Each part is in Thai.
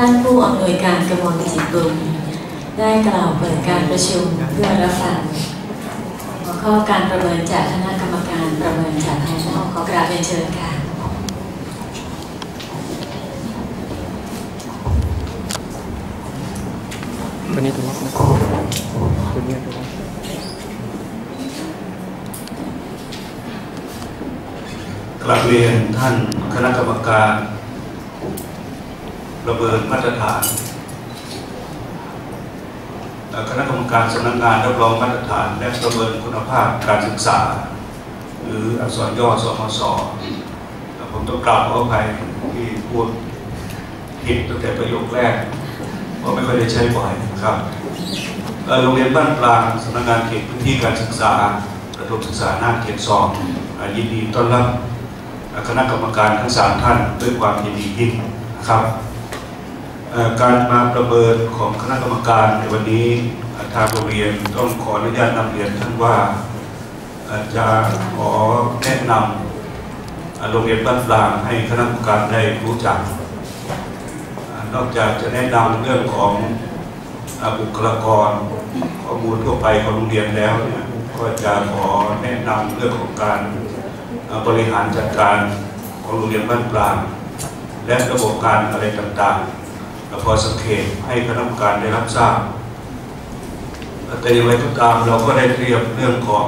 ท่านผู้อำนวยการกระมวลจิตบุญได้กล่าวเปิดการประชุมเพื่อรับฟังหัวข้อการประเมินจากคณะกรรมการประเมินจากแพนอลขอกราบเรียนเชิญค่ะตัวนี้ตัวล็อกนะตัวนี้ตัวล็อกกลับเรียนท่านคณะกรรมการ ระเมินมาตรฐานคณะกรรมการสำนักงานรับรองมาตรฐาน และประเมินคุณภาพการศึกษา หรืออักษรย่อสมศผมต้องกล่าวขออภัยที่พูดผิดตั้งแต่ประโยคแรกเพราะไม่ค่อยได้ใช้บ่อยนะครับโรงเรียนบ้านปลางสำนักงานเขตพื้นที่การศึกษาประถมศึกษาหน้าเขตสองยินดีต้อนรับคณะกรรมการทั้งสามท่านด้วยความยินดียิ่งนะครับ การมาประเมินของคณะกรรมการในวันนี้อ่อทางโรงเรียนต้องขออนุญาตนำเรียนท่านว่าเอ่อจะขอแนะนำโรงเรียนบ้านปลางให้คณะกรรมการได้รู้จัก นอกจากจะแนะนำเรื่องของอบุคลากรข้อมูลทั่วไปของโรงเรียนแล้วเนี่ยก็จะขอแนะนำเรื่องของการบริหารจัดการของโรงเรียนบ้านปลางและระบบการอะไรต่างๆ แล้วพอสังเกตให้คณะกรรมการได้รับทราบแต่อย่างไรก็ตามเราก็ได้เตรียมเรื่องของ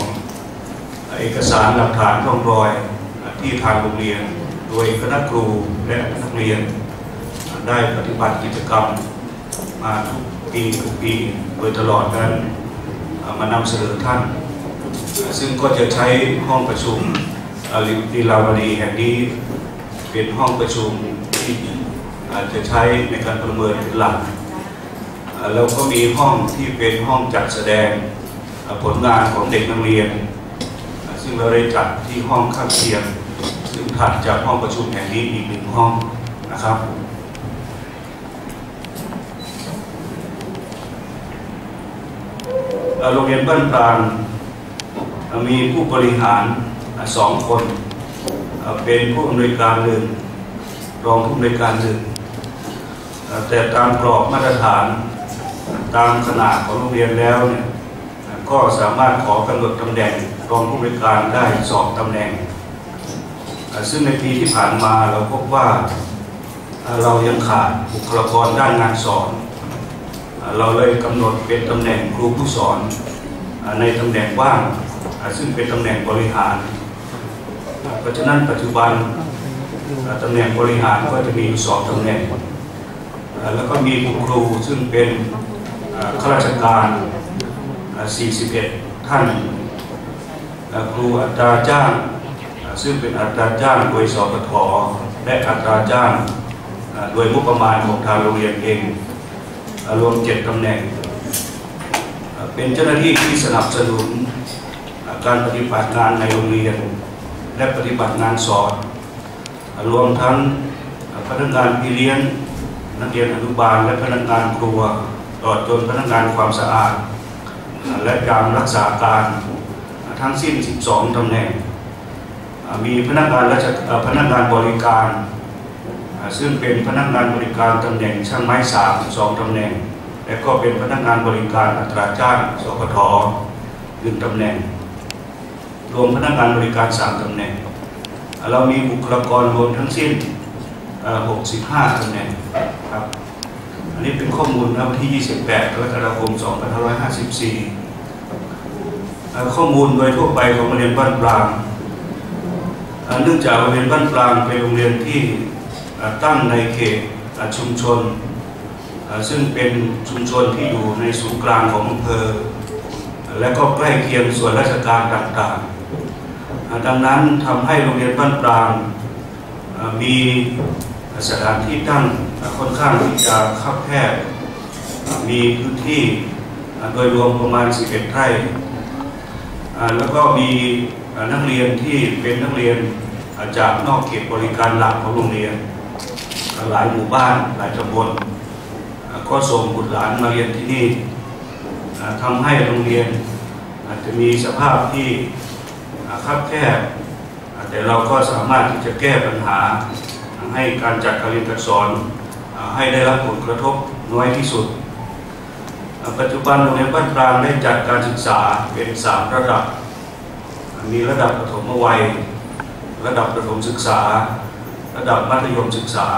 เอกสารหลักฐานร่องรอยที่ทางโรงเรียน โดยคณะครูและนักเรียน ได้ปฏิบัติกิจกรรมมาทุกปีทุกปีโดยตลอดนั้นมานำเสนอท่าน ซึ่งก็จะใช้ห้องประชุมลีลาวดีแห่งนี้เป็นห้องประชุม อาจจะใช้ในการประเมินเป็นหลักเอ่อแล้วก็มีห้องที่เป็นห้องจัดแสดงผลงานของเด็กนักเรียน ซึ่งเราได้จัดที่ห้องข้างเคียง ซึ่งถัดจากห้องประชุมแห่งนี้อีกหนึ่งห้องนะครับเอ่อโรงเรียนบ้านปรางมีผู้บริหารสองคน เป็นผู้อำนวยการหนึ่งรองผู้อำนวยการหนึ่ง แต่ตามกรอบมาตรฐานตามขนาดของโรงเรียนแล้วเนี่ยก็สามารถขอกำหนดตำแหน่งรองผู้อำนวยการได้สองตำแหน่ง ซึ่งในปีที่ผ่านมาเราพบว่าเรายังขาดบุคลากรด้านงานสอน เราเลยกำหนดเป็นตำแหน่งครูผู้สอนในตำแหน่งว่าง ซึ่งเป็นตำแหน่งบริหาร เพราะฉะนั้นปัจจุบันตำแหน่งบริหารก็จะมีอยู่สองตำแหน่ง แล้วก็มีคุณครูซึ่งเป็นข้าราชการ 41 ท่าน ครูอัตราจ้าง ซึ่งเป็นอัตราจ้างโดยสปทและอัตราจ้างโดยงบประมาณของทางโรงเรียนเอง รวมเจ็ดตำแหน่ง เป็นเจ้าหน้าที่ที่สนับสนุนการปฏิบัติงานในโรงเรียน และปฏิบัติงานสอน รวมทั้งพนักงานพี่เลี้ยง นักเรียนอนุบาลและพนักงานครัวตลอดจนพนักงานความสะอาด และการรักษาการทั้งสิ้น 12ตำแหน่ง มีพนักงานราชพนักงานบริการ ซึ่งเป็นพนักงานบริการตำแหน่งช่างไม้สามสองตำแหน่ง และก็เป็นพนักงานบริการอัตราจ้างสพทหนึ่งตำแหน่ง รวมพนักงานบริการสามตำแหน่ง เรามีบุคลากรรวมทั้งสิ้น 65ตำแหน่ง ครับ อันนี้เป็นข้อมูลณวันที่ 28กรกฎาคม 2554 ข้อมูลโดยทั่วไปของโรงเรียนบ้านปรางเนื่องจากโรงเรียนบ้านปรางเป็นโรงเรียนที่ตั้งในเขตชุมชน ซึ่งเป็นชุมชนที่อยู่ในศูนย์กลางของอำเภอ และก็ใกล้เคียงส่วนราชการต่างๆ ดังนั้นทำให้โรงเรียนบ้านปรางมีสถานที่ตั้ง ค่อนข้างที่จะคับแคบมีพื้นที่โดยรวมประมาณ 11 ไร่แล้วก็มีนักเรียนที่เป็นนักเรียนจากนอกเขตบริการหลักของโรงเรียน หลายหมู่บ้านหลายตำบลก็ส่งบุตรหลานมาเรียนที่นี่ทำให้โรงเรียนอาจจะมีสภาพที่คับแคบแต่เราก็สามารถที่จะแก้ปัญหาให้การจัดการเรียนการสอน ให้ได้รับผลกระทบน้อยที่สุด ปัจจุบันโรงเรียนบ้านกลางได้จัดการศึกษาเป็นสามระดับ มีระดับประถมวัย ระดับประถมศึกษา ระดับมัธยมศึกษา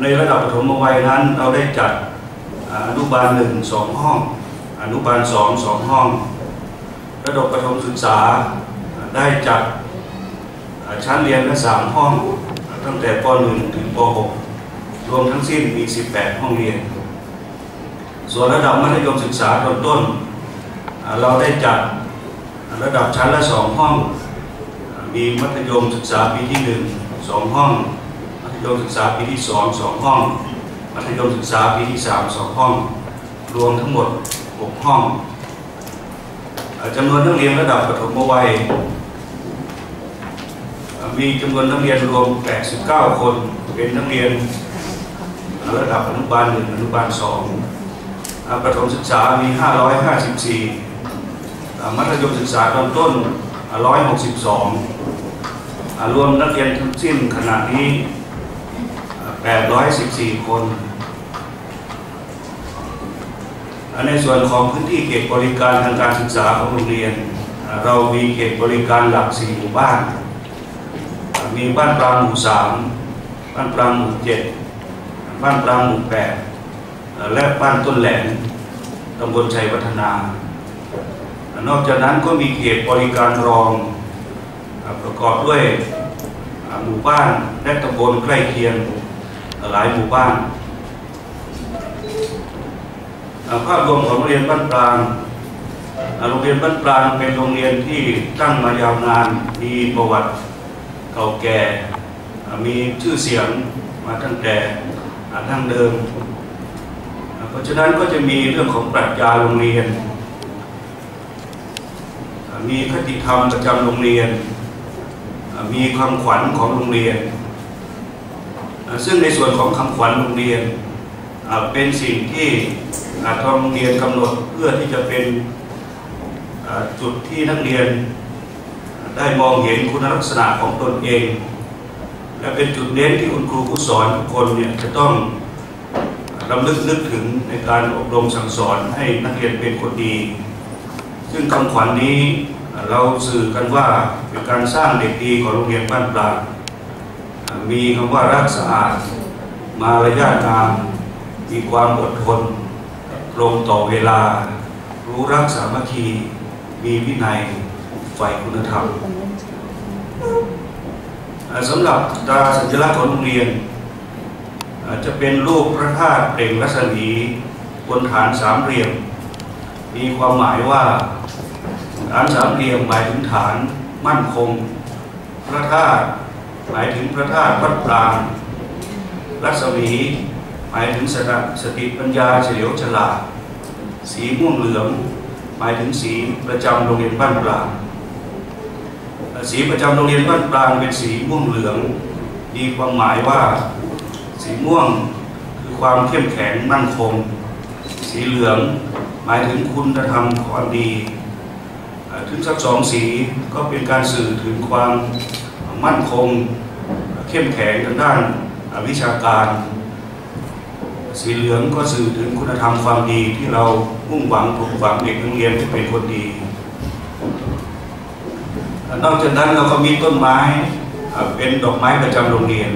ในระดับประถมวัยนั้นเราได้จัดอนุบาลหนึ่งสองห้อง อนุบาลสองสองห้อง ระดับประถมศึกษาได้จัดชั้นเรียนละสามห้อง ตั้งแต่ป .1 ถึงป .6 รวมทั้งสิ้นมี 18 ห้องเรียน ส่วนระดับมัธยมศึกษาตอนต้น เราได้จัดระดับชั้นละสองห้อง มีมัธยมศึกษาปีที่ 1 2 ห้อง มัธยมศึกษาปีที่ 2 2 ห้อง มัธยมศึกษาปีที่ 3 2 ห้อง รวมทั้งหมด 6 ห้องจำนวนนักเรียนระดับประถมวัย มีจำนวนนักเรียนรวม 89 คน เป็นนักเรียนระดับอนุบาลหนึ่งอนุบาลสองประถมศึกษามี 554 มัธยมศึกษาตอนต้น 162 รวมนักเรียนทั้งสิ้นขณะนี้ 814 คน ในส่วนของพื้นที่เขตบริการทางการศึกษาของโรงเรียน เรามีเขตบริการหลัก 4 หมู่บ้าน มีบ้านปรางหมู่3บ้านปรางหมู่7บ้านปรางหมู่8และบ้านต้นแหลมตำบลชัยวัฒนา นอกจากนั้นก็มีเขตบริการรอง ประกอบด้วยหมู่บ้านและตำบลใกล้เคียงหลายหมู่บ้านภาพรวมของโรงเรียนบ้านปรางโรงเรียนบ้านปรางเป็นโรงเรียนที่ตั้งมายาวนานมีประวัติ เก่าแก่ มีชื่อเสียงมาตั้งแต่ดั้งเดิม เพราะฉะนั้นก็จะมีเรื่องของปรัชญาโรงเรียน มีคติธรรมประจำโรงเรียน มีคำขวัญของโรงเรียน ซึ่งในส่วนของคำขวัญโรงเรียน เป็นสิ่งที่ทางโรงเรียนกำหนดเพื่อที่จะเป็นจุดที่นักเรียน ได้มองเห็นคุณลักษณะของตนเอง และเป็นจุดเน้นที่คุณครูผู้สอนทุกคนเนี่ยจะต้องรำลึกนึกถึงในการอบรมสั่งสอนให้นักเรียนเป็นคนดี ซึ่งคำขวัญนนี้เราสื่อกันว่าเป็นการสร้างเด็กดีของโรงเรียนบ้านปลามีคำว่ารักสะอาด มารยาทงาม มีความอดทนตรงต่อเวลา รู้รักสามัคคี มีวินัย ฝ่คุณธรรมสำหรับตราสัญลักษณ์ของโรงเรียน จะเป็นรูปพระธาตุเปล่งรัศมีบนฐานสามเหลี่ยม มีความหมายว่าฐานสามเหลี่ยมหมายถึงฐานมั่นคง พระธาตุหมายถึงพระธาตุวัดปรางรัศมีหมายถึงสติสติปัญญาเฉลียวฉลาด สีม่วงเหลือง หมายถึงสีประจำโรงเรียนบ้านปราง สีประจำโรงเรียนบ้านปรางเป็นสีม่วงเหลือง มีความหมายว่าสีม่วงคือความเข้มแข็งมั่นคง สีเหลืองหมายถึงคุณธรรมความดี ถึงสักสองสีก็เป็นการสื่อถึงความมั่นคง เข้มแข็งทางด้านวิชาการ สีเหลืองก็สื่อถึงคุณธรรมความดีที่เรามุ่งหวังปลูกฝังเด็กนักเรียนให้เป็นคนดี นอกจากนั้นเราก็มีต้นไม้เป็นดอกไม้ประจำโรงเรียน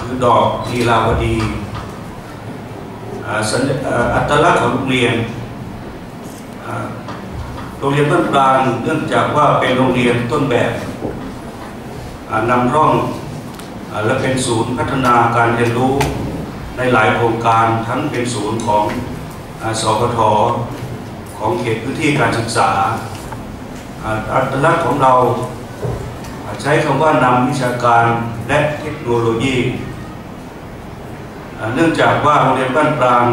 คือดอกลีลาวดีอัตลักษณ์ของโรงเรียนโรงเรียนบ้านปรางเนื่องจากว่าเป็นโรงเรียนต้นแบบนำร่องและเป็นศูนย์พัฒนาการเรียนรู้ในหลายโครงการทั้งเป็นศูนย์ของสพทของเขตพื้นที่การศึกษา อัตลักษณ์ของเราใช้คำว่านำวิชาการและเทคโนโลยี เนื่องจากว่าโรงเรียนบ้านปราง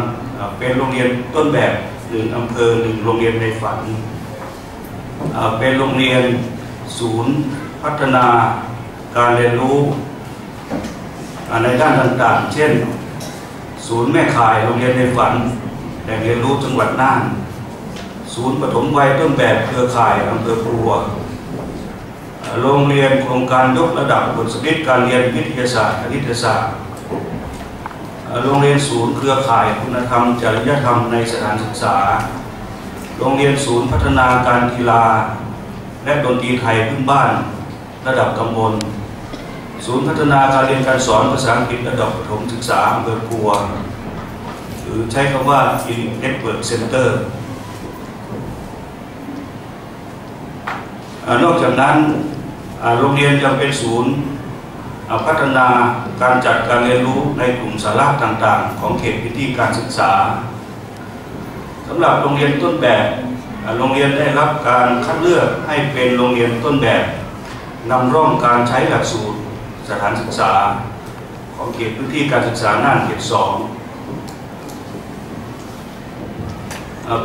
เป็นโรงเรียนต้นแบบหนึ่งอำเภอหนึ่งโรงเรียนในฝัน เป็นโรงเรียนศูนย์พัฒนาการเรียนรู้ในด้านต่างๆ เช่น ศูนย์แม่ข่ายโรงเรียนในฝันแหล่งเรียนรู้จังหวัดน่าน ศูนย์ปฐมวัยต้นแบบเครือข่ายอำเภอปัวโรงเรียนโครงการยกระดับบทสกิดการเรียนวิทยาศาสตร์คณิตศาสตร์ โรงเรียนศูนย์เครือข่ายคุณธรรมจริยธรรมในสถานศึกษา โรงเรียนศูนย์พัฒนาการกีฬา และดนตรีไทยพื้นบ้านระดับตำบล ศูนย์พัฒนาการเรียนการสอนภาษาอังกฤษระดับประถมศึกษาอำเภอปัว หรือใช้คำว่า In Network Center นอกจากนั้นโรงเรียนยังเป็นศูนย์พัฒนาการจัดการเรียนรู้ในกลุ่มสาระต่างๆ ของเขตพื้นที่การศึกษาสำหรับโรงเรียนต้นแบบโรงเรียนได้รับการคัดเลือกให้เป็นโรงเรียนต้นแบบนำร่องการใช้หลักสูตรสถานศึกษา ของเขตพื้นที่การศึกษาน่านเขตสอง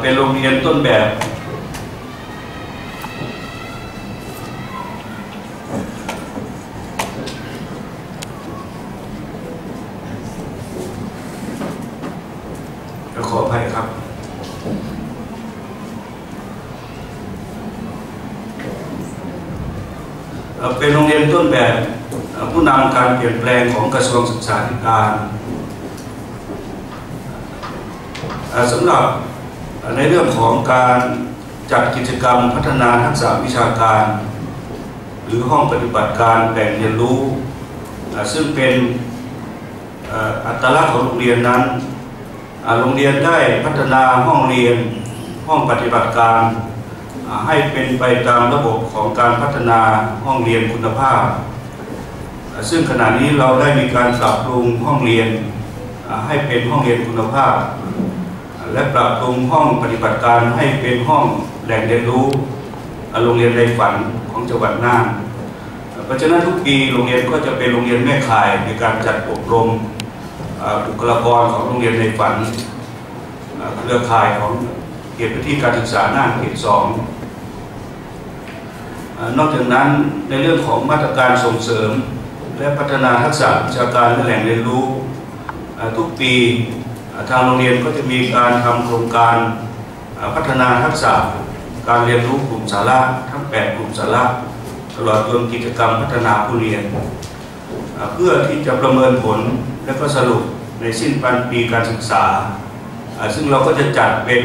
เป็นโรงเรียนต้นแบบขออภัยครับ เป็นโรงเรียนต้นแบบผู้นำการเปลี่ยนแปลงของกระทรวงศึกษาธิการสำหรับในเรื่องของการจัดกิจกรรมพัฒนาทักษะวิชาการ หรือห้องปฏิบัติการแบ่งเรียนรู้ ซึ่งเป็นอัตลักษณ์ของโรงเรียนนั้นโรงเรียนได้พัฒนาห้องเรียนห้องปฏิบัติการ ให้เป็นไปตามระบบของการพัฒนาห้องเรียนคุณภาพ ซึ่งขณะนี้เราได้มีการปรับปรุงห้องเรียนให้เป็นห้องเรียนคุณภาพ และปรับปรุงห้องปฏิบัติการให้เป็นห้องแหล่งเรียนรู้โรงเรียนในฝันของจังหวัดน่านเพราะฉะนั้นทุกปีโรงเรียนก็จะเป็นโรงเรียนแม่ข่ายในการจัดอบรมบุคลากรของโรงเรียนในฝันเครือข่ายของเขตพื้นที่การศึกษาน่านเขตสอง นอกจากนั้นในเรื่องของมาตรการส่งเสริม และพัฒนาทักษะวิชาการและแหล่งเรียนรู้ทุกปีทางโรงเรียนก็จะมีการทำโครงการพัฒนาทักษะการเรียนรู้กลุ่มสาระทั้ง 8 กลุ่มสาระตลอดจนกิจกรรมพัฒนาผู้เรียน เพื่อที่จะประเมินผลและก็สรุปในสิ้นปันปีการศึกษา ซึ่งเราก็จะจัดเป็น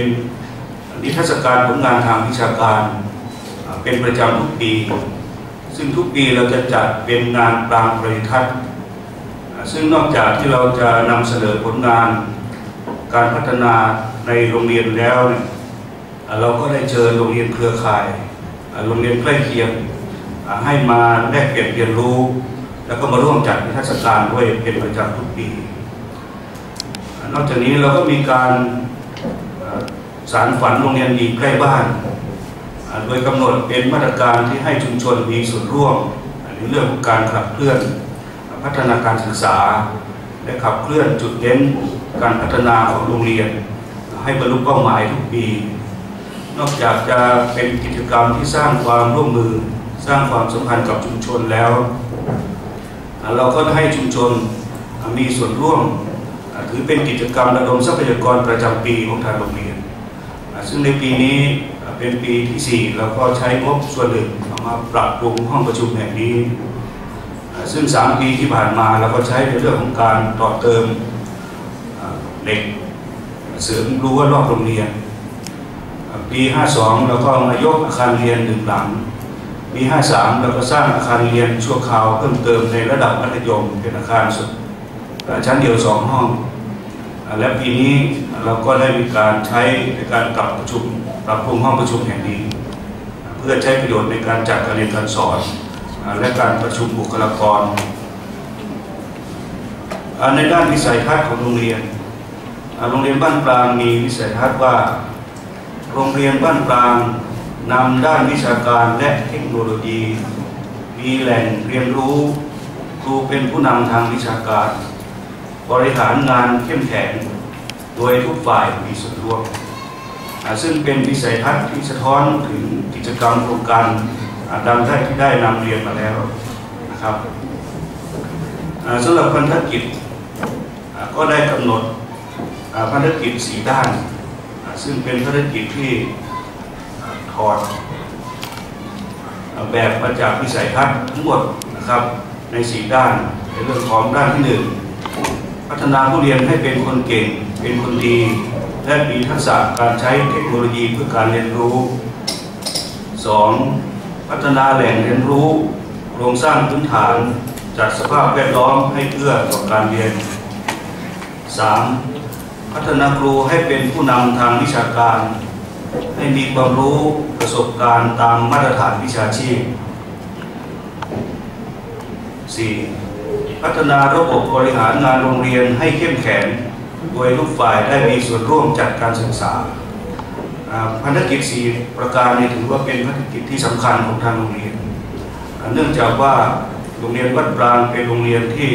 นิทรรศการผลงานทางวิชาการ เป็นประจำทุกปี ซึ่งทุกปีเราจะจัดเป็นงานปรางปริทัศน์ซึ่งนอกจากที่เราจะนำเสนอผลงานการพัฒนาในโรงเรียนแล้วเราก็ได้เชิญโรงเรียนเครือข่าย โรงเรียนใกล้เคียงให้มาแลกเปลี่ยนเรียนรู้ แล้วก็มาร่วมจัดนิทรรศการด้วยเป็นประจำทุกปี นอกจากนี้เราก็มีการสารฝันโรงเรียนดีใกล้บ้าน โดยกำหนดเป็นมาตรการที่ให้ชุมชนมีส่วนร่วมในเรื่องของการขับเคลื่อนพัฒนาการศึกษา และขับเคลื่อนจุดเน้นการพัฒนาของโรงเรียน ให้บรรลุเป้าหมายทุกปี นอกจากจะเป็นกิจกรรมที่สร้างความร่วมมือสร้างความสัมพันธ์กับชุมชนแล้ว เราก็ให้ชุมชนมีส่วนร่วม ถือเป็นกิจกรรมระดมทรัพยากรประจำปีของทางโรงเรียน ซึ่งในปีนี้ เป็นปีที่ 4 เราก็ใช้งบส่วนหนึ่งมาปรับปรุงห้องประชุมแห่งนี้ ซึ่ง 3 ปีที่ผ่านมาเราก็ใช้ในเรื่องของการต่อเติมเหล็กเสริมรั้วรอบโรงเรียน ปี 52 เราก็มายกอาคารเรียนหนึ่งหลัง ปี 53 เราก็สร้างอาคารเรียนชั่วคราวเพิ่มเติมในระดับมัธยมเป็นอาคารสุดชั้นเดียวสองห้องและปีนี้เราก็ได้มีการใช้ในการปรับประชุม ปรับปรุงห้องประชุมแห่งนี้ เพื่อใช้ประโยชน์ในการจัดการเรียนการสอน และการประชุมบุคลากร ในด้านวิสัยทัศน์ของโรงเรียน โรงเรียนบ้านปรางมีวิสัยทัศน์ว่า โรงเรียนบ้านปรางนำด้านวิชาการและเทคโนโลยี มีแหล่งเรียนรู้ครูเป็นผู้นำทางวิชาการ บริหารงานเข้มแข็ง โดยทุกฝ่ายมีส่วนร่วม ซึ่งเป็นวิสัยทัศน์ที่สะท้อนถึงกิจกรรมโครงการดังได้ที่ได้นำเรียนมาแล้วนะครับสำหรับพันธกิจก็ได้กำหนดพันธกิจสีด้าน ซึ่งเป็นพันธกิจที่ถอดแบบมาจากวิสัยทัศน์ทั้งหมดนะครับในสีด้านในเรื่องของด้านที่หนึ่งพัฒนาผู้เรียนให้เป็นคนเก่ง เป็นคนดี และมีทักษะการใช้เทคโนโลยีเพื่อการเรียนรู้ 2. พัฒนาแหล่งเรียนรู้ โครงสร้างพื้นฐานจัดสภาพแวดล้อมให้เอื้อต่อการเรียน 3. พัฒนาครูให้เป็นผู้นำทางวิชาการ ให้มีความรู้ประสบการณ์ตามมาตรฐานวิชาชีพ 4. พัฒนาระบบบริหารงานโรงเรียนให้เข้มแข็ง โดยทุกฝ่ายได้มีส่วนร่วมจัดการศึกษาอ่าภารกิจสี่ประการนี้ถือว่าเป็นภารกิจที่สำคัญของทางโรงเรียน เนื่องจากว่าโรงเรียนวัดปรางเป็นโรงเรียนที่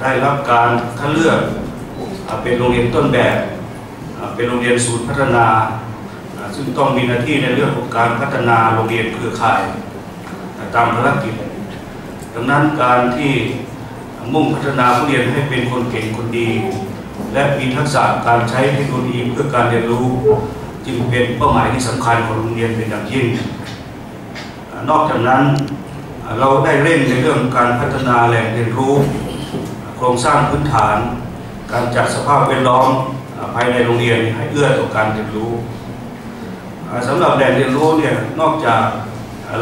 ได้รับการคัดเลือกเป็นโรงเรียนต้นแบบ เป็นโรงเรียนศูนย์พัฒนา ซึ่งต้องมีหน้าที่ในเรื่องของการพัฒนาโรงเรียนเครือข่ายตามภารกิจ ดังนั้นการที่มุ่งพัฒนาผู้เรียนให้เป็นคนเก่งคนดี และมีทักษะการใช้เทคโนโลยีเพื่อการเรียนรู้ จึงเป็นเป้าหมายที่สำคัญของโรงเรียนเป็นอย่างยิ่ง นอกจากนั้นเราได้เร่งในเรื่องการพัฒนาแหล่งเรียนรู้ โครงสร้างพื้นฐาน การจัดสภาพแวดล้อมภายในโรงเรียนให้เอื้อต่อการเรียนรู้อ่าสำหรับแหล่งเรียนรู้เนี่ยนอกจาก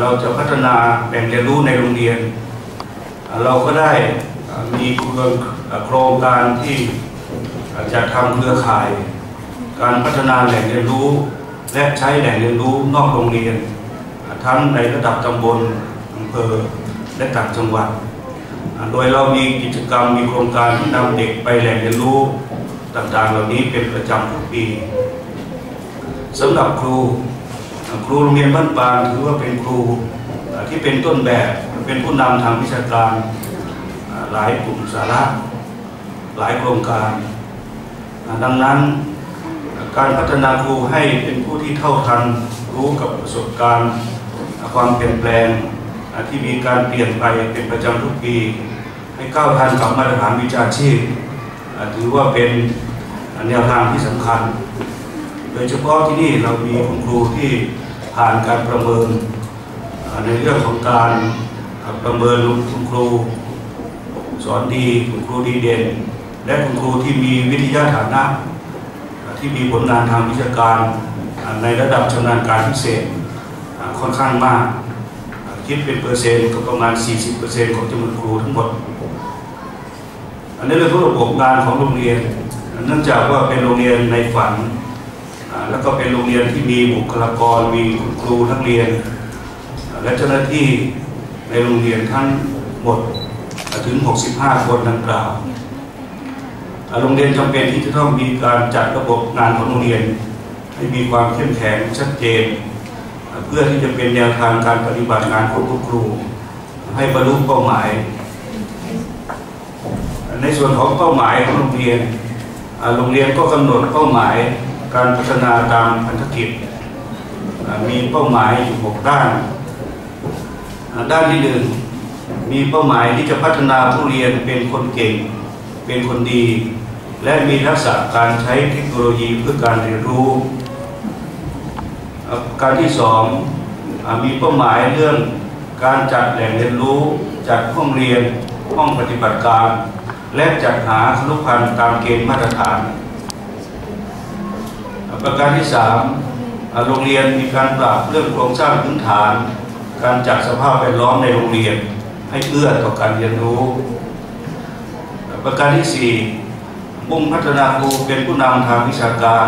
เราจะพัฒนาแหล่งเรียนรู้ในโรงเรียน เราก็ได้มีโครงการที่ จะทำเครือข่าย การพัฒนาแหล่งเรียนรู้ และใช้แหล่งเรียนรู้นอกโรงเรียน ทั้งในระดับตำบลอำเภอและต่างจังหวัด โดยเรามีกิจกรรมมีโครงการที่นำเด็กไปแหล่งเรียนรู้ต่างๆ เหล่านี้เป็นประจำทุกปีสำหรับครูครูโรงเรียนบ้านปางถือว่าเป็นครูที่เป็นต้นแบบเป็นผู้นำทางวิชาการหลายกลุ่มสาระหลายโครงการ ดังนั้นการพัฒนาครูให้เป็นผู้ที่เท่าทันรู้กับประสบการณ์ความเปลี่ยนแปลงที่มีการเปลี่ยนไปเป็นประจำทุกปี ให้ก้าวทันกับมาตรฐานวิชาชีพถือว่าเป็นแนวทางที่สำคัญ โดยเฉพาะที่นี่เรามีคุณครูที่ผ่านการประเมินในเรื่องของการประเมินคุณครูสอนดีคุณครูดีเด่น และคุณครูที่มีวิทยาฐานะ ที่มีผลงานทางวิชาการในระดับชำนาญการพิเศษค่อนข้างมาก คิดเป็นเปอร์เซ็นต์ก็ประมาณ 40%ของจำนวนครูทั้งหมด อันนี้เป็นระบบงานของโรงเรียน เนื่องจากว่าเป็นโรงเรียนในฝัน แล้วก็เป็นโรงเรียนที่มีบุคลากร มีคุณครูนักเรียน และเจ้าหน้าที่ในโรงเรียนทั้งหมดถึง 65 คนดังกล่าว โรงเรียนจำเป็นที่จะต้องมีการจัดระบบงานของโรงเรียน ให้มีความเข้มแข็งชัดเจน เพื่อที่จะเป็นแนวทางการปฏิบัติงานของทุกครู ให้บรรลุเป้าหมาย ในส่วนของเป้าหมายของโรงเรียนโรงเรียนก็กำหนดเป้าหมายการพัฒนาตามพันธกิจ มีเป้าหมายอยู่หกด้าน ด้านที่หนึ่งมีเป้าหมายที่จะพัฒนาผู้เรียนเป็นคนเก่ง เป็นคนดี และมีทักษะการใช้เทคโนโลยีเพื่อการเรียนรู้ การที่สองมีเป้าหมายเรื่องการจัดแหล่งเรียนรู้ จัดห้องเรียนห้องปฏิบัติการ และจัดหาครุพันธ์ตามเกณฑ์มาตรฐาน ประการที่สามโรงเรียนมีการปรับเรื่องโครงสร้างพื้นฐาน การจัดสภาพแวดล้อมในโรงเรียนให้เอื้อต่อการเรียนรู้ ประการที่ 4 มุ่งพัฒนาครูเป็นผู้นำทางวิชาการ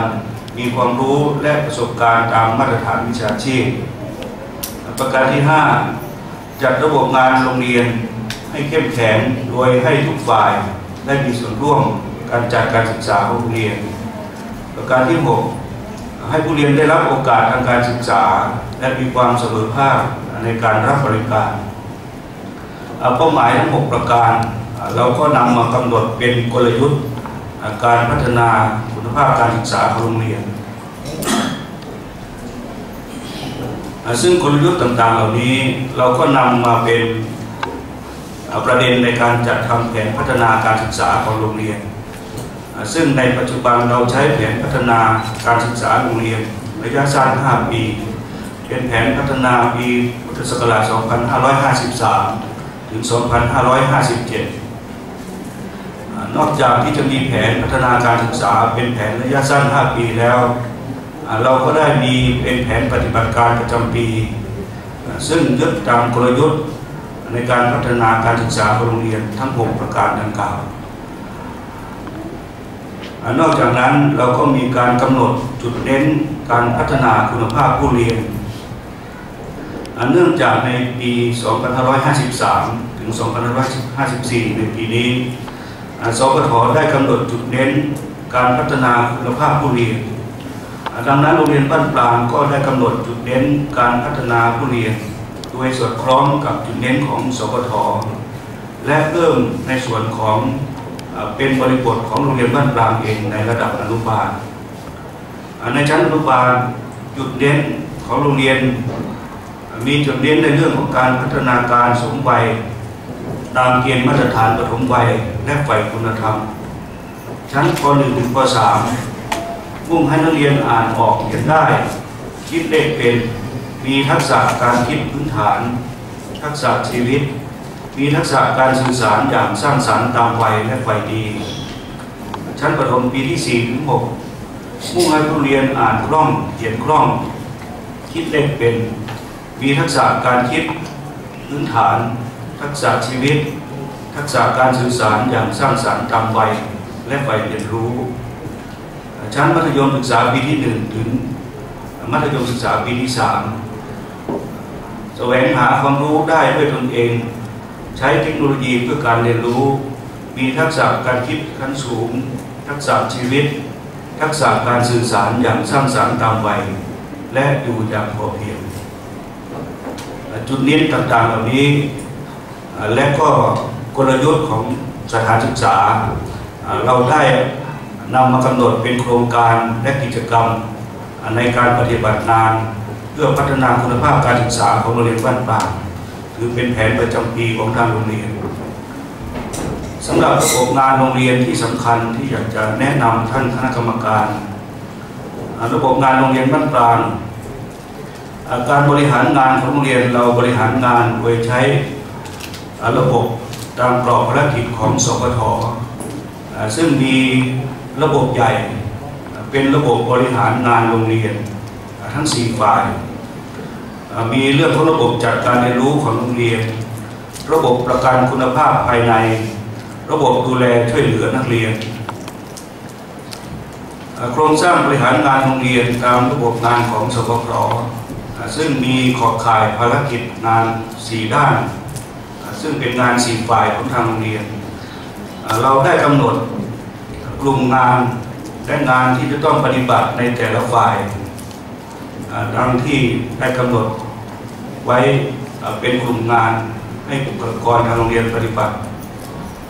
มีความรู้และประสบการณ์ตามมาตรฐานวิชาชีพ ประการที่ 5 จัดระบบงานโรงเรียนให้เข้มแข็งโดยให้ทุกฝ่ายได้มีส่วนร่วมการจัดการศึกษาของโรงเรียน ประการที่ 6 ให้ผู้เรียนได้รับโอกาสทางการศึกษา และมีความเสมอภาคในการรับบริการเป้าหมายทั้ง 6 ประการ เราก็นำมากำหนดเป็นกลยุทธ์การพัฒนาคุณภาพการศึกษาของโรงเรียน ซึ่งกลยุทธ์ต่างๆ เหล่านี้เราก็นำมาเป็นประเด็นในการจัดทำแผนพัฒนาการศึกษาของโรงเรียน ซึ่งในปัจจุบันเราใช้แผนพัฒนาการศึกษาโรงเรียนระยะสั้น 5 ปี เป็นแผนพัฒนาปีพุทธศักราช 2553 ถึง 2557 นอกจากที่จะมีแผนพัฒนาการศึกษาเป็นแผนระยะสั้น 5 ปีแล้ว เราก็ได้มีเป็นแผนปฏิบัติการประจำปี ซึ่งยึดตามกลยุทธ์ในการพัฒนาการศึกษาของโรงเรียนทั้ง 6 ประการดังกล่าวนอกจากนั้นเราก็มีการกำหนดจุดเน้นการพัฒนาคุณภาพผู้เรียน เนื่องจากในปี 2553 ถึง 2554 ในปีนี้ สกทได้กำหนดจุดเน้นการพัฒนาคุณภาพผู้เรียน ดังนั้นโรงเรียนบ้านปลางก็ได้กำหนดจุดเน้นการพัฒนาผู้เรียน โดยสอดคล้องกับจุดเน้นของสกทและเพิ่มในส่วนของเป็นบริบทของโรงเรียนบ้านปลางเองในระดับอนุบาล ในชั้นอนุบาลจุดเน้นของโรงเรียนมีจุดเน้นในเรื่องของการพัฒนาการสมวัย ตามเกณฑ์มาตรฐานปฐมวัยและฝ่ายคุณธรรม ชั้นป .1 ถึงป .3 มุ่งให้นักเรียนอ่านออกเขียนได้ คิดเลขเป็น มีทักษะการคิดพื้นฐาน ทักษะชีวิต มีทักษะการสื่อสารอย่างสร้างสรรค์ตามวัยและฝ่ายดี ชั้นประถมปีที่ 4 ถึง 6 มุ่งให้ผู้เรียนอ่านคล่องเขียนคล่อง คิดเลขเป็น มีทักษะการคิดพื้นฐาน ทักษะชีวิต ทักษะการสื่อสารอย่างสร้างสรรค์ตามวัยและฝ่ายเรียนรู้ ชั้นมัธยมศึกษาปีที่ 1 ถึง มัธยมศึกษาปีที่ 3 แสวงหาความรู้ได้ด้วยตนเอง ใช้เทคโนโลยีเพื่อการเรียนรู้ มีทักษะการคิดขั้นสูง ทักษะชีวิต ทักษะการสื่อสารอย่างสร้างสรรค์ตามวัยและอยู่อย่างพอเพียงจุดเน้ต่างๆเหล่านี้ และก็กลยุทธ์ของสถานศึกษา เราได้นำมากำหนดเป็นโครงการและกิจกรรมในการปฏิบัติงาน เพื่อพัฒนาคุณภาพการศึกษาของโรงเรียนบ้านป่าถือเป็นแผนประจำปีของทางโรงเรียนสำหรับระบบงานโรงเรียนที่สำคัญที่อยากจะแนะนำท่านคณะกรรมการ ระบบงานโรงเรียนบ้านปลางการบริหารงานของโรงเรียนเราบริหารงานโดยใช้ ระบบตามกรอบภารกิจของสพทซึ่งมีระบบใหญ่เป็นระบบบริหารงานโรงเรียนทั้ง 4 ฝ่าย มีเรื่องของระบบจัดการเรียนรู้ของโรงเรียน ระบบประกันคุณภาพภายใน ระบบดูแลช่วยเหลือนักเรียน โครงสร้างบริหารงานโรงเรียนตามระบบงานของสพทซึ่งมีขอบข่ายภารกิจงาน 4 ด้าน ซึ่งเป็นงานสี่ฝ่ายของทางโรงเรียน เราได้กำหนดกลุ่มงานและงานที่จะต้องปฏิบัติในแต่ละฝ่ายดังที่ได้กำหนดไว้เป็นกลุ่มงานให้บุคลากรทางโรงเรียนปฏิบัติ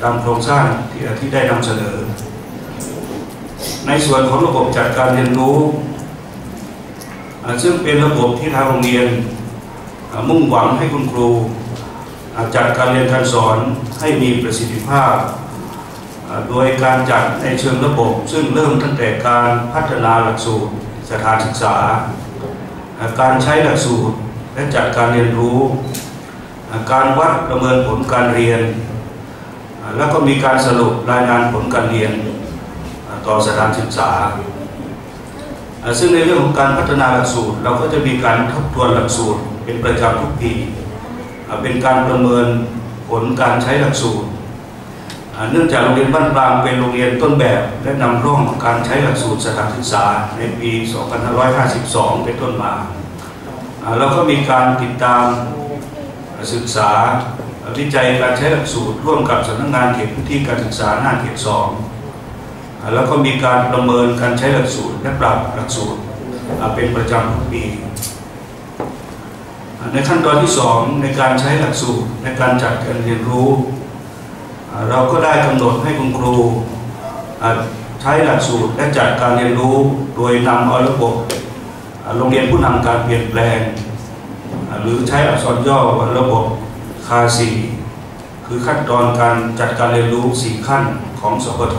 ตามโครงสร้างที่ที่ได้นำเสนอ ในส่วนของระบบจัดการเรียนรู้ ซึ่งเป็นระบบที่ทางโรงเรียนมุ่งหวังให้คุณครู จัดการเรียนการสอนให้มีประสิทธิภาพ โดยการจัดในเชิงระบบ ซึ่งเริ่มตั้งแต่การพัฒนาหลักสูตรสถานศึกษา การใช้หลักสูตรและจัดการเรียนรู้ การวัดประเมินผลการเรียน แล้วก็มีการสรุปรายงานผลการเรียนต่อสถานศึกษา ซึ่งในเรื่องของการพัฒนาหลักสูตร เราก็จะมีการทบทวนหลักสูตรเป็นประจำทุกปี เป็นการประเมินผลการใช้หลักสูตร เนื่องจากโรงเรียนบ้านปรางเป็นโรงเรียนต้นแบบและนำร่องการใช้หลักสูตรสถานศึกษาในปี 2552 เป็นต้นมาเราก็มีการติดตามศึกษาวิจัยการใช้หลักสูตรร่วมกับสำนักงานเขตพื้นที่การศึกษาหน้าเขต2แล้วก็มีการประเมินการใช้หลักสูตรและปรับหลักสูตรเป็นประจำทุกปี ในขั้นตอนที่สองในการใช้หลักสูตรในการจัดการเรียนรู้ เราก็ได้กำหนดให้คุณครูใช้หลักสูตรและจัดการเรียนรู้โดยนำเอาระบบโรงเรียนผู้นำการเปลี่ยนแปลง หรือใช้อักษรย่อว่าระบบคาสีคือขั้นตอนการจัดการเรียนรู้สี่ขั้นของสพท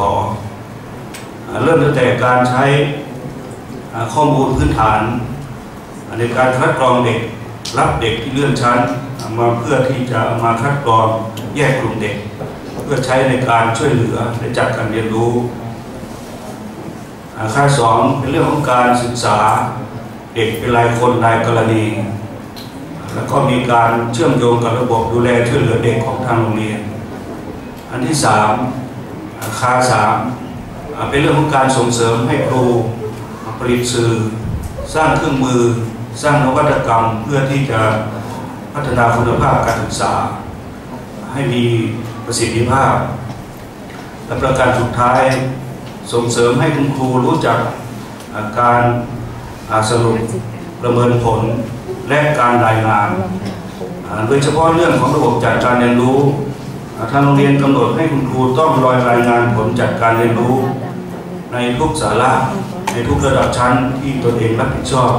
เริ่มตั้งแต่การใช้ข้อมูลพื้นฐานในการคัดกรองเด็ก รับเด็กที่เลื่อนชั้นมาเพื่อที่จะมาคัดกรองแยกกลุ่มเด็ก เพื่อใช้ในการช่วยเหลือและจัดการเรียนรู้ค่าสองเป็นเรื่องของการศึกษาเด็กเป็นรายคนรายกรณี แล้วก็มีการเชื่อมโยงกับระบบดูแลช่วยเหลือเด็กของทางโรงเรียน อันที่สามค่าสามเป็นเรื่องของการส่งเสริมให้ครูผลิตสื่อ สร้างเครื่องมือ สร้างนวัตกรรมเพื่อที่จะพัฒนาคุณภาพการศึกษา ให้มีประสิทธิภาพ และประการสุดท้ายส่งเสริมให้คุณครูรู้จักาการาสรุปประเมินผลและการรายงาน โดยเฉพาะเรื่องของระบบจัดการเรียนรู้ ทางโรงเรียนกำหนดให้คุณครูต้องรอยรายงานผลจัดการเรียนรู้ ในทุกสาระในทุกระดับชั้นที่ตนเองรับผิดชอบ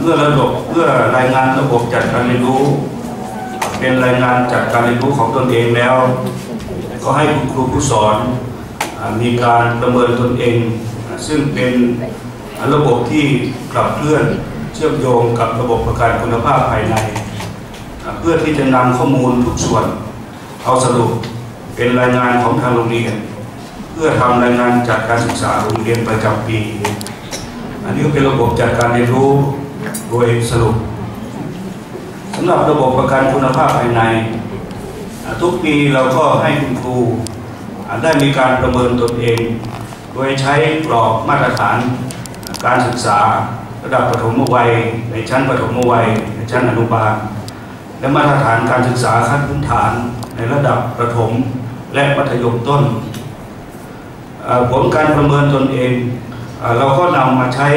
เมื่อระบบเพื่อรายงานระบบจัดการเรียนรู้ เป็นรายงานจัดการเรียนรู้ของตนเองแล้ว ก็ให้คุณครูผู้สอนมีการประเมินตนเอง ซึ่งเป็นระบบที่ขับเคลื่อนเชื่อมโยงกับระบบประกันคุณภาพภายใน เพื่อที่จะนำข้อมูลทุกส่วน เอาสรุปเป็นรายงานของทางโรงเรียน เพื่อทำรายงานจัดการศึกษาโรงเรียนประจำปี อันนี้ก็เป็นระบบจัดการเรียนรู้โดยสรุปสำหรับระบบประกันคุณภาพภายใน ทุกปีเราก็ให้คุณครูอ่าได้มีการประเมินตนเอง โดยใช้กรอบมาตรฐานการศึกษาระดับประถมวัย ในชั้นประถมวัย ในชั้นอนุบาล และมาตรฐานการศึกษาขั้นพื้นฐานในระดับประถมและมัธยมต้นอ่าผลการประเมินตนเอง เราก็นำมาใช้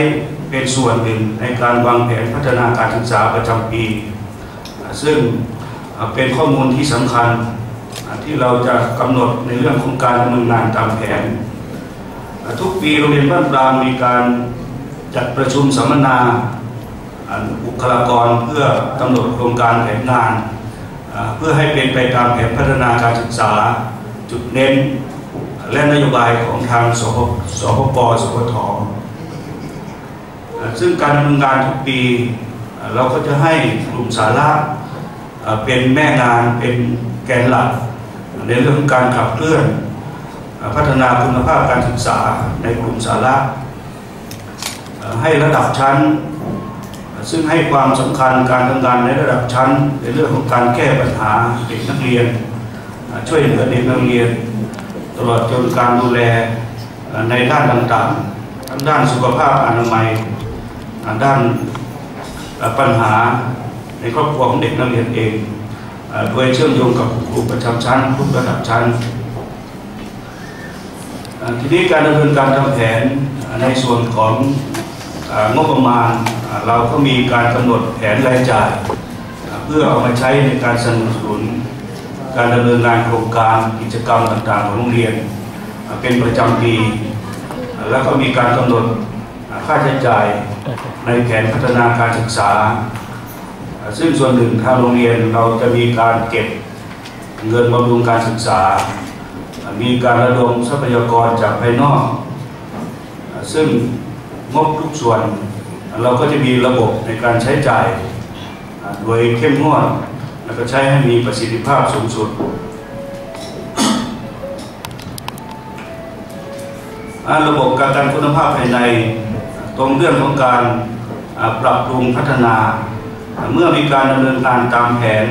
เป็นส่วนหนึ่งในการวางแผนพัฒนาการศึกษาประจำปี ซึ่งเป็นข้อมูลที่สำคัญที่เราจะกำหนดในเรื่องของการดำเนินงานตามแผน ทุกปีโรงเรียนบ้านปรามมีการจัดประชุมสัมมนาบุคลากรเพื่อกำหนดโครงการแผนงาน เพื่อให้เป็นไปตามแผนพัฒนาการศึกษาจุดเน้น และนโยบายของทางสพสพปสพทอ่าซึ่งการดำเนินงานทุกปี เราก็จะให้กลุ่มสาระเป็นแม่งานเป็นแกนหลัก ในเรื่องการขับเคลื่อนพัฒนาคุณภาพการศึกษาในกลุ่มสาระให้ระดับชั้น ซึ่งให้ความสำคัญการทำงานในระดับชั้น ในเรื่องของการแก้ปัญหาเด็กนักเรียน ช่วยเหลือเด็กนักเรียน ตลอดจนการดูแลในด้านต่างๆทั้งด้านสุขภาพอนามัยด้านปัญหาในครอบครัวของเด็กนักเรียนเองโดยเชื่อมโยงกับครูประจำชั้นทุกระดับชั้น ทีนี้การดำเนินการทำแผนในส่วนของงบประมาณเราก็มีการกำหนดแผนรายจ่ายเอ่อเพื่อเอามาใช้ในการสนับสนุน การดำเนินงานโครงการกิจกรรมต่างๆของโรงเรียน เป็นประจำปี แล้วก็มีการกำหนดค่าใช้จ่ายในแผนพัฒนาการศึกษา ซึ่งส่วนหนึ่งทางโรงเรียนเราจะมีการเก็บเงินบำรุงการศึกษา มีการระดมทรัพยากรจากภายนอก ซึ่งงบทุกส่วน เราก็จะมีระบบในการใช้จ่าย โดยเข้มงวด แล้วก็ใช้ให้มีประสิทธิภาพสูงสุดอ่าระบบการกันคุณภาพภายใน ตรงเรื่องของการปรับปรุงพัฒนา เมื่อมีการดำเนินการตามแผน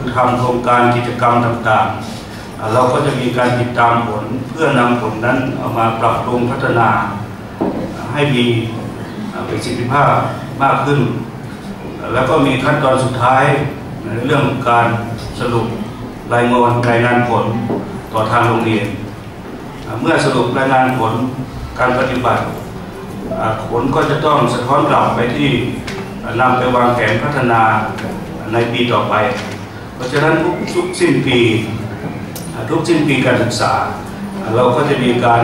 คือทำโครงการกิจกรรมต่างๆ เราก็จะมีการติดตามผลเพื่อนำผลนั้นเอามาปรับปรุงพัฒนา ให้มีประสิทธิภาพมากขึ้น แล้วก็มีขั้นตอนสุดท้าย ในเรื่องการสรุปรายงานรายงานผลต่อทางโรงเรียน เมื่อสรุปรายงานผลการปฏิบัติผลก็จะต้องสะท้อนกลับไปที่อ่านำไปวางแผนพัฒนาในปีต่อไป เพราะฉะนั้นทุกสิ้นปี ทุกสิ้นปีการศึกษา เราก็จะมีการ